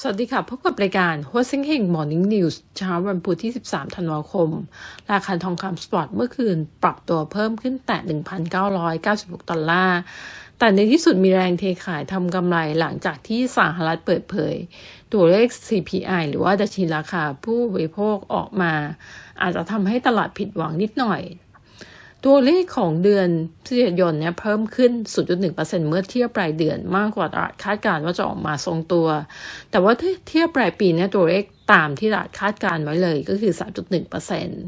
สวัสดีค่ะ พบกับรายการ h o s i n g h e n Morning News เช้าวันพุธที่ 13 ธันวาคม ราคาทองคำสปอร์ตเมื่อคืนปรับตัวเพิ่มขึ้นแต่ 1,996 ดอลลาร์ แต่ในที่สุดมีแรงเทขายทำกำไรหลังจากที่สหรัฐเปิดเผย ตัวเลข CPI หรือว่าดัชนีราคาผู้บริโภคออกมา อาจจะทำให้ตลาดผิดหวังนิดหน่อย ตัวเลขของเดือนพฤศจิกายนเนี่ยเพิ่มขึ้น 0.1%เมื่อเทียบปลายเดือนมากกว่าตลาดคาดการณ์ว่าจะออกมาทรงตัว แต่ว่าเทียบปลายปีเนี่ยตัวเลขตามที่ตลาดคาดการณ์ไว้เลยก็คือ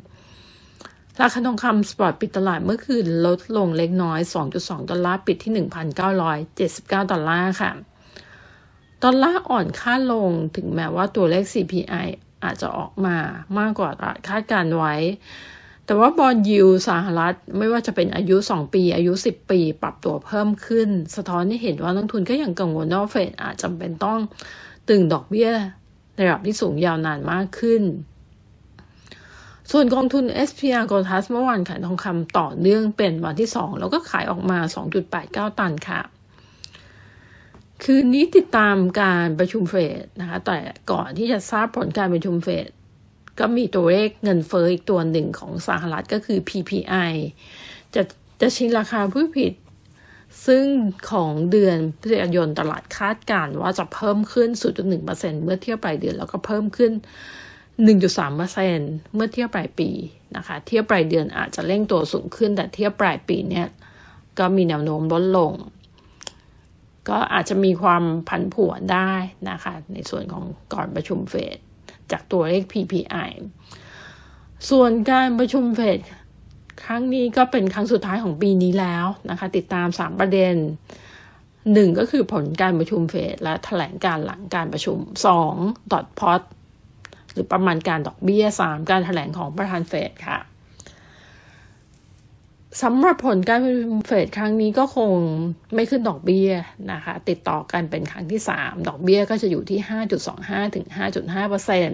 3.1%ราคาทองคำสปอร์ตปิดตลาดเมื่อคืนลดลงเล็กน้อย 2.2 ดอลลาร์ปิดที่ 1,979 ดอลลาร์ค่ะ ดอลลาร์อ่อนค่าลงถึงแม้ว่าตัวเลข CPI อาจจะออกมามากกว่าตลาดคาดการณ์ไว้ แต่ว่าบอลยูสหรัฐไม่ว่าจะเป็นอายุ 2 ปี อายุ 10 ปี ปรับตัวเพิ่มขึ้น สะท้อนให้เห็นว่านักทุนก็ยังกังวลว่าเฟดอาจจำเป็นต้องตึงดอกเบี้ยในระดับที่สูงยาวนานมากขึ้น ส่วนกองทุน SPR g o l d เมื่อวานขายทองคำต่อเนื่องเป็นวันที่ 2 แล้วก็ขายออกมา 2.89 ตันค่ะ คืนนี้ติดตามการประชุมเฟดนะคะ แต่ก่อนที่จะทราบผลการประชุมเฟด ก็มีตัวเลขเงินเฟ้ออีกตัวหนึ่งของสหรัฐก็คือ PPI จะจะชิงราคาผู้ผลิตซึ่งของเดือนพฤศจิกายนตลาดคาดการณ์ว่าจะเพิ่มขึ้น 0.1%เมื่อเทียบปลายเดือนแล้วก็เพิ่มขึ้น 1.3%เมื่อเทียบปลายปีนะคะ เทียบปลายเดือนอาจจะเร่งตัวสูงขึ้น แต่เทียบปลายปีเนี่ยก็มีแนวโน้มลดลง ก็อาจจะมีความผันผวนได้นะคะ ในส่วนของก่อนประชุมเฟด จากตัวเลข PPI ส่วนการประชุมเฟดครั้งนี้ก็เป็นครั้งสุดท้ายของปีนี้แล้วนะคะ ติดตาม 3 ประเด็นหนึ่งก็คือผลการประชุมเฟดและแถลงการหลังการประชุมสองดอทพอตหรือประมาณการดอกเบี้ยสามการแถลงของประธานเฟดค่ะ สำหรับผลการประชุมเฟดครั้งนี้ก็คงไม่ขึ้นดอกเบี้ยนะคะ ติดต่อกันเป็นครั้งที่สามดอกเบี้ยก็จะอยู่ที่ห้าจุดสองห้าถึงห้าจุดห้าเปอร์เซ็น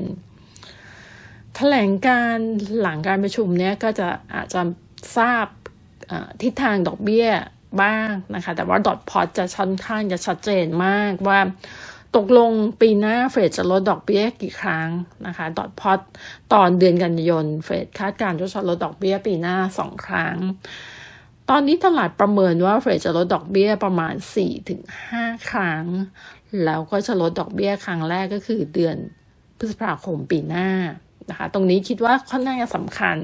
แถลงการหลังการประชุมเนี้ยก็จะอาจจะทราบทิศทางดอกเบี้ยบ้างนะคะ แต่ว่าดอทพอตจะชันข้างจะชัดเจนมากว่า ตกลงปีหน้าเฟดจะลดดอกเบี้ยกี่ครั้งนะคะดอทพอตตอนเดือนกันยายนเฟดคาดการณ์ว่าจะลดดอกเบี้ยปีหน้าสองครั้ง ตอนนี้ตลาดประเมินว่าเฟดจะลดดอกเบี้ยประมาณ4ี่ถึงห้าครั้ง แล้วก็จะลดดอกเบี้ยครั้งแรกก็คือเดือนพฤษภาคมปีหน้านะคะตรงนี้คิดว่าค่อนข้างจะสำคัญ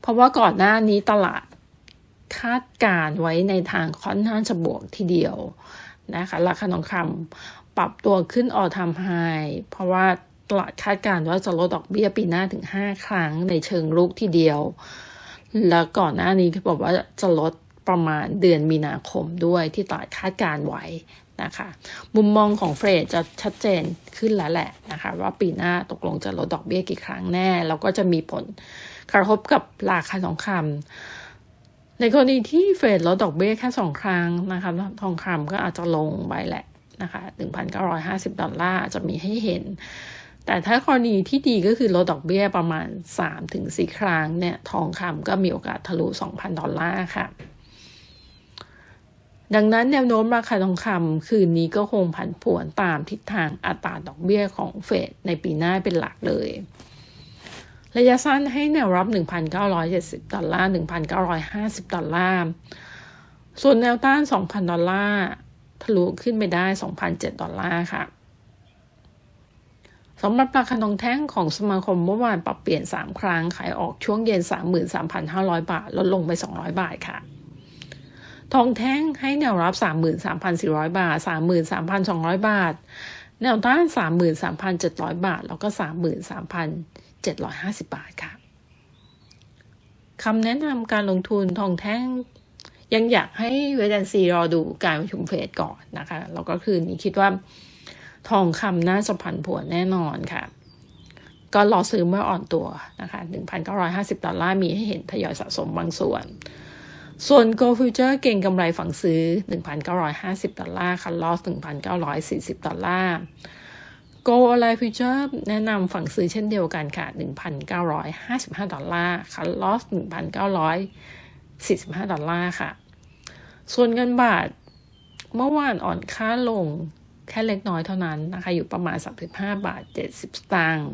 เพราะว่าก่อนหน้านี้ตลาดคาดการไว้ในทางค่อนข้างจะบวกทีเดียว นะคะราคาทองคำปรับตัวขึ้นออทามไฮเพราะว่าตลาดคาดการณ์ว่าจะลดดอกเบี้ยปีหน้าถึง 5 ครั้งในเชิงลุกทีเดียว แล้วก่อนหน้านี้เขาบอกว่าจะลดประมาณเดือนมีนาคมด้วยที่ตลาดคาดการไว้นะคะ มุมมองของเฟรดจะชัดเจนขึ้นแล้วแหละนะคะว่าปีหน้าตกลงจะลดดอกเบี้ยกี่ครั้งแน่ แล้วก็จะมีผลกระทบกับราคาทองคำ ในกรณีที่เฟดลดดอกเบี้ยแค่สองครั้งนะคะทองคำก็อาจจะลงไปแหละนะคะ1,950 ดอลลาร์จะมีให้เห็น แต่ถ้ากรณีที่ดีก็คือลดดอกเบี้ยประมาณ 3-4 ครั้งเนี่ยทองคำก็มีโอกาสทะลุ 2,000 ดอลลาร์ค่ะ ดังนั้นแนวโน้มราคาทองคำคืนนี้ก็คงผันผวนตามทิศทางอัตราดอกเบี้ยของเฟดในปีหน้าเป็นหลักเลย ระยะสั้นให้แนวรับ 1,970 ดอลลาร์ 1,950 ดอลลาร์ ส่วนแนวต้าน 2,000 ดอลลาร์ทะลุขึ้นไปได้ 2,007 ดอลลาร์ค่ะสำหรับราคาทองแท่งของสมาคมเมื่อวานปรับเปลี่ยน 3 ครั้ง ขายออกช่วงเย็น 33,500 บาท ลดลงไป 200 บาทค่ะ ทองแท่งให้แนวรับ 33,400 บาท 33,200 บาท แนวต้าน 33,700 บาท แล้วก็ 33,750 บาทค่ะคำแนะนำการลงทุนทองแท่ง ยังอยากให้เวดันซีรอดูการประชุมเฟดก่อนนะคะแล้วก็คือนี้คิดว่าทองคำน่าจะผันผวนแน่นอนค่ะ ก็รอซื้อเมื่ออ่อนตัวนะคะ 1,950 ดอลลาร์มีให้เห็นทยอยสะสมบางส่วน ส่วน Go Future เก่งกำไรฝั่งซื้อ 1,950 ดอลลาร์ คันลอส 1,940 ดอลลาร์ Go Online Future แนะนำฝั่งซื้อเช่นเดียวกันค่ะ 1,955 ดอลลาร์ คันลอส 1,945 ดอลลาร์ค่ะ ส่วนเงินบาทเมื่อวานอ่อนค่าลงแค่เล็กน้อยเท่านั้นนะคะ อยู่ประมาณ 35 บาท 70 สตางค์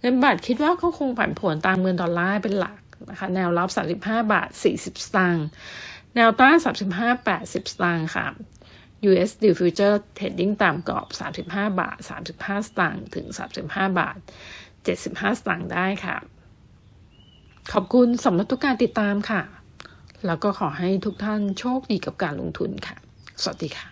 เงินบาทคิดว่าก็คงผันผวนตามเงินดอลลาร์เป็นหลัก นะคะแนวรับ 35 บาท 40 สตางค์แนวต้าน 35 80 สตางค์ค่ะ USD Future Trading ตามกรอบ 35 บาท 35 สตางค์ถึง 35 บาท 75 สตางค์ได้ค่ะ ขอบคุณสำหรับทุกการติดตามค่ะ แล้วก็ขอให้ทุกท่านโชคดีกับการลงทุนค่ะ สวัสดีค่ะ